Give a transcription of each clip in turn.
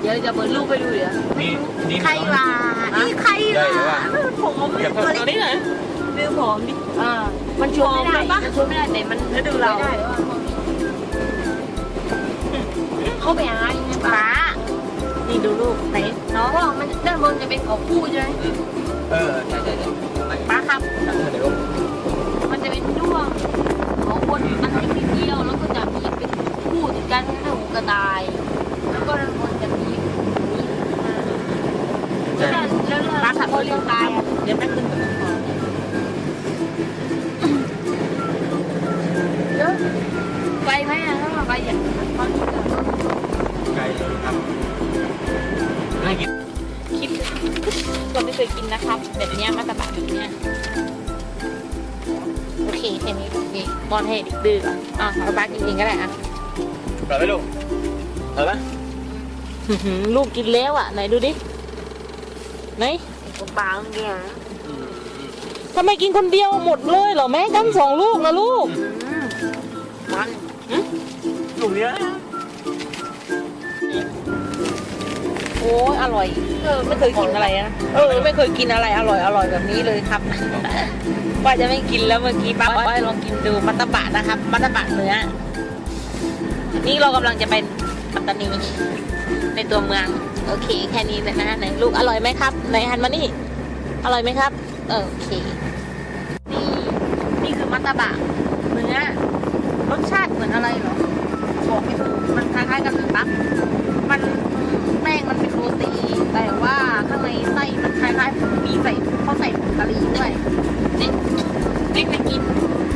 เดี๋ยวจะเปิดรูปไปดูเดี๋ยวนี่นี่ใครวะนี่ใครใหญ่วะว่ะผมเก็บตัวตัวเล็กนี้หน่อยดูผอมดิอ่ามันชวนไม่ได้ผอมปะมันชวนไม่ได้แต่มันแล้วดูเราไม่ได้ว่าเขาไปหาอยู่ในป่าป้านี่ดูลูกไหนน้องเพราะว่ามันด้านบนจะเป็นเขาคู่ใช่ไหมเออใช่ใช่ใช่ป้าครับ เดี๋ยว มันจะเป็นด้วงของบนมันเล็กนิดเดียวแล้วก็จะมีเป็นคู่ติดกันเรื่องของกระต่าย แล้วก็ด้านบนจะมีแล้วด้านแล้ว ป้า ด้าน ขับ เขาเรียกตายเดี๋ยวแป๊บนึงก่อนเยอะไกลไหมอะถ้าไปอย่างตอนนี้อะไก่เลยครับน่ากินคิดเราไม่เคยกินนะครับ แบบเนี้ยมาตะบะแบบเนี้ยโอเคแค่นี้นี่ป้อนให้เด็กดื้อก่อนอะเอาป้ากินเองก็ได้อะปล่อยไหมลูกเออไหมลูกกินแล้วอะไหนดูดิไหน บางเนี่ยทำไมกินคนเดียวหมดเลยเหรอแม่กันสองลูกนะลูกอืมมันลูกเนี้ยโอ้ยอร่อย เออไม่เคยกินอะไรนะเออไม่เคยกินอะไรอร่อยอร่อยแบบนี้เลยครับ ว่าจะไม่กินแล้วเมื่อกี้ป้าบอกว่าให้ลองกินดูมัตตบะนะครับ มัตตบะเนื้อนี่เรากำลังจะไป ปัตตานี ในตัวเมือง โอเค แค่นี้เลยนะไหนลูกอร่อยไหมครับไหนหันมานี่ อร่อยไหมครับ โอเค นี่นี่คือมัตตบะเนื้อรสชาติเหมือนอะไรเหรอบอกไม่ถูกมันคล้ายๆกันเลยปั๊บมันแป้งมันเป็นโรตีแต่ว่าข้างในไส้มันคล้ายๆมีใส่เขาใส่ผงกะหรี่ด้วยเด็กเด็กไปกิน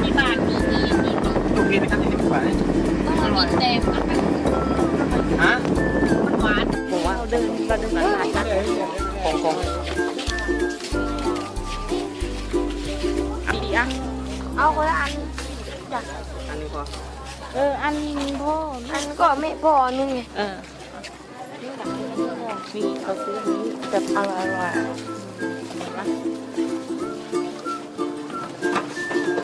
ที่บ้านมีมีมีมีลูกกินนะครับนี่ดีกว่าเนี่ยต้องมากินแต่มันเป็น ฮะมันหวานบอกว่าเราเดินเราเดินสายนะของของอันดีอะเอาคนละอันอันนี้พอเอออันพ่ออันก็ไม่พอนึงไงเออนี่เขาซื้ออันนี้แบบอร่อยอร่อยๆเห็นปะ